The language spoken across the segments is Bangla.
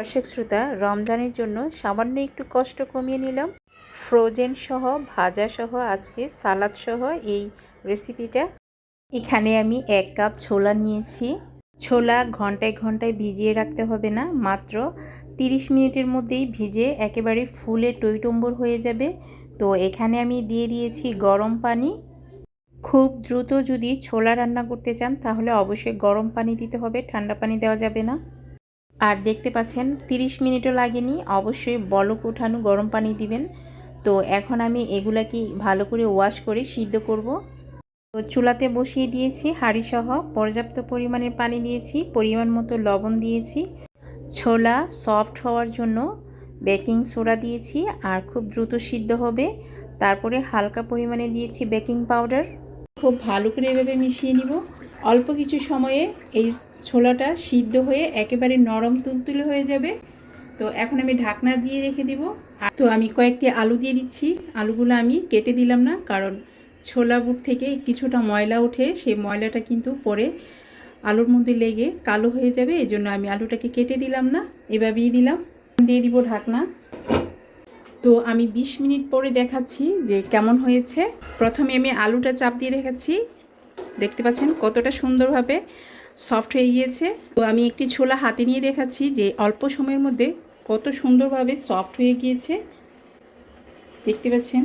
দর্শক শ্রোতা, রমজানের জন্য সামান্য একটু কষ্ট কমিয়ে নিলাম। ফ্রোজেন সহ, ভাজা সহ আজকে সালাদ সহ এই রেসিপিটা। এখানে আমি এক কাপ ছোলা নিয়েছি। ছোলা ঘন্টায় ঘন্টায় ভিজিয়ে রাখতে হবে না, মাত্র 30 মিনিটের মধ্যেই ভিজে একেবারে ফুলে টইটম্বর হয়ে যাবে। তো এখানে আমি দিয়ে দিয়েছি গরম পানি। খুব দ্রুত যদি ছোলা রান্না করতে চান, তাহলে অবশ্যই গরম পানি দিতে হবে, ঠান্ডা পানি দেওয়া যাবে না। আর দেখতে পাচ্ছেন 30 মিনিটও লাগেনি। অবশ্যই বলক ওঠানো, গরম পানি দিবেন। তো এখন আমি এগুলাকে ভালো করে ওয়াশ করে সিদ্ধ করব। তো চুলাতে বসিয়ে দিয়েছি হাঁড়ি সহ পর্যাপ্ত পরিমাণের পানি দিয়েছি, পরিমাণ মতো লবণ দিয়েছি। ছোলা সফট হওয়ার জন্য বেকিং সোডা দিয়েছি আর খুব দ্রুত সিদ্ধ হবে। তারপরে হালকা পরিমাণে দিয়েছি বেকিং পাউডার। খুব ভালো করে এভাবে মিশিয়ে নিব। অল্প কিছু সময়ে এই ছোলাটা সিদ্ধ হয়ে একেবারে নরম তুলতুলে হয়ে যাবে। তো এখন আমি ঢাকনা দিয়ে রেখে দিব। আর তো আমি কয়েকটি আলু দিয়ে দিচ্ছি। আলুগুলো আমি কেটে দিলাম না, কারণ ছোলা বুট থেকে কিছুটা ময়লা ওঠে। সেই ময়লাটা কিন্তু পরে আলুর মধ্যে লেগে কালো হয়ে যাবে এই জন্য আমি আলুটাকে কেটে দিলাম না, এভাবেই দিলাম। দিয়ে দিব ঢাকনা। তো আমি 20 মিনিট পরে দেখাচ্ছি যে কেমন হয়েছে। প্রথমে আমি আলুটা চাপ দিয়ে দেখাচ্ছি। দেখতে পাচ্ছেন কতটা সুন্দরভাবে সফট হয়ে গিয়েছে। তো আমি একটি ছোলা হাতে নিয়ে দেখাচ্ছি যে অল্প সময়ের মধ্যে কত সুন্দরভাবে সফট হয়ে গিয়েছে। দেখতে পাচ্ছেন।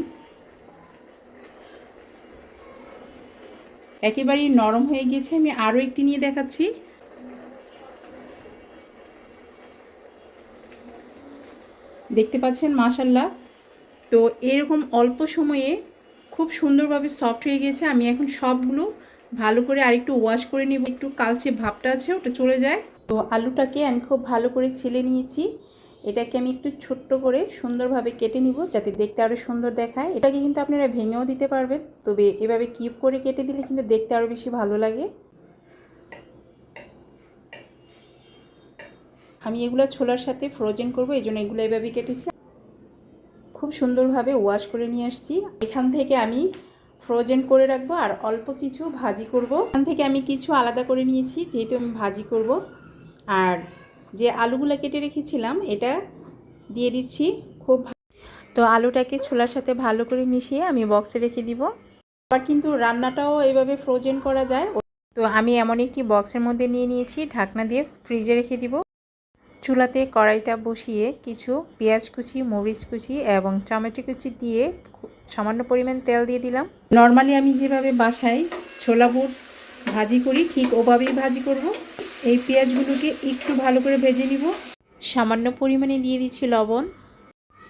একেবারেই নরম হয়ে গিয়েছে। আমি আরও একটি নিয়ে দেখাচ্ছি। দেখতে পাচ্ছেন মাশাল্লাহ তো এরকম অল্প সময়ে খুব সুন্দরভাবে সফট হয়ে গেছে আমি এখন সবগুলো ভালো করে আরেকটু ওয়াশ করে নিব। একটু কালচে ভাবটা আছে, ওটা চলে যায়। তো আলুটাকে আমি খুব ভালো করে ছেলে নিয়েছি। এটাকে আমি একটু ছোট্ট করে সুন্দরভাবে কেটে নিব, যাতে দেখতে আরও সুন্দর দেখায়। এটাকে কিন্তু আপনারা ভেঙেও দিতে পারবেন, তবে এভাবে কিউব করে কেটে দিলে কিন্তু দেখতে আরও বেশি ভালো লাগে। আমি এগুলো ছোলার সাথে ফ্রোজেন করব, এই জন্য এগুলো এভাবে কেটেছি। খুব সুন্দরভাবে ওয়াশ করে নিয়ে আসছি। এখান থেকে আমি ফ্রোজেন করে রাখব আর অল্প কিছু ভাজি করব। এখান থেকে আমি কিছু আলাদা করে নিয়েছি, যেহেতু আমি ভাজি করব। আর যে আলুগুলো কেটে রেখেছিলাম, এটা দিয়ে দিচ্ছি খুব তো আলুটাকে ছোলার সাথে ভালো করে মিশিয়ে আমি বক্সে রেখে দিব। আবার কিন্তু রান্নাটাও এভাবে ফ্রোজেন করা যায়। তো আমি এমন একটি বক্সের মধ্যে নিয়ে নিয়েছি, ঢাকনা দিয়ে ফ্রিজে রেখে দিব। চুলাতে কড়াইটা বসিয়ে কিছু পেঁয়াজ কুচি, মরিচ কুচি এবং টমেটো কুচি দিয়ে সামান্য পরিমাণ তেল দিয়ে দিলাম। নর্মালি আমি যেভাবে বাসায় ছোলা বুট ভাজি করি ঠিক ওভাবেই ভাজি করব। এই পেঁয়াজগুলোকে একটু ভালো করে ভেজে নিব। সামান্য পরিমাণে দিয়ে দিচ্ছি লবণ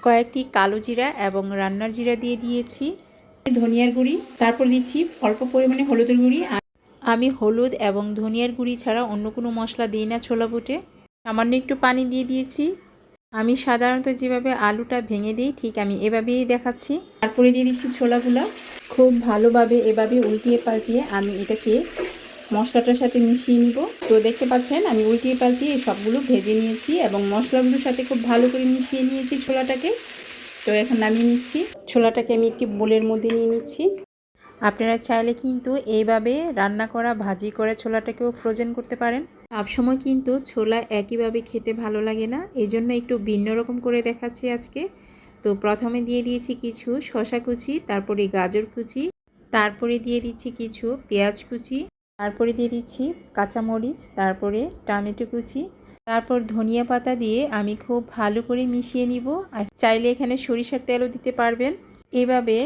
কয়েকটি কালো জিরা এবং রান্নার জিরা দিয়ে দিয়েছি। ধনিয়ার গুঁড়ি তারপর দিচ্ছি অল্প পরিমাণে হলুদের গুঁড়ি আমি হলুদ এবং ধনিয়ার গুঁড়ি ছাড়া অন্য কোনো মশলা দিই না ছোলা বুটে। সামান্য একটু পানি দিয়ে দিয়েছি। আমি সাধারণত যেভাবে আলুটা ভেঙে দিই, ঠিক আমি এভাবেই দেখাচ্ছি। তারপরে দিয়ে দিচ্ছি ছোলাগুলো। খুব ভালোভাবে এভাবে উল্টিয়ে পাল্টিয়ে আমি এটাকে মশলাটার সাথে মিশিয়ে নিব। তো দেখতে পাচ্ছেন, আমি উল্টিয়ে পাল্টিয়ে সবগুলো ভেজে নিয়েছি এবং মশলাগুলোর সাথে খুব ভালো করে মিশিয়ে নিয়েছি ছোলাটাকে। তো এখন নামিয়ে নিচ্ছি। ছোলাটাকে আমি একটি বোলের মধ্যে নিয়ে নিচ্ছি। আপনারা চাইলে কিন্তু এইভাবে রান্না করা, ভাজি করা ছোলাটাকেও ফ্রোজেন করতে পারেন। সবসময় কিন্তু ছোলা একইভাবে খেতে ভালো লাগে না। এই জন্য একটু ভিন্ন রকম করে দেখাচ্ছি আজকে। তো প্রথমে দিয়ে দিয়েছি কিছু শশা কুচি, তারপরে গাজর কুচি, তারপরে দিয়ে দিচ্ছি কিছু পেঁয়াজ কুচি, তারপরে দিয়ে দিচ্ছি কাঁচামরিচ, তারপরে টমেটো কুচি, তারপর ধনিয়া পাতা দিয়ে আমি খুব ভালো করে মিশিয়ে নিব। আর চাইলে এখানে সরিষার তেলও দিতে পারবেন। এভাবে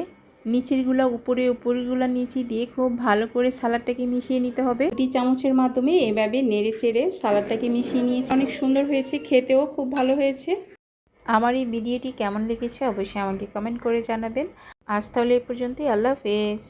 নিচেরগুলো উপরে উপরগুলো নিচে দিয়ে খুব ভালো করে সালাডটাকে মিশিয়ে নিতে হবে। দুটি চামচের মাধ্যমে এভাবে নেড়ে চেড়ে সালাডটাকে মিশিয়ে নিয়েছি। অনেক সুন্দর হয়েছে, খেতেও খুব ভালো হয়েছে। আমার এই ভিডিওটি কেমন লেগেছে অবশ্যই আমাকে কমেন্ট করে জানাবেন। আজ তাহলে এ পর্যন্তই, আল্লাহ হাফেজ।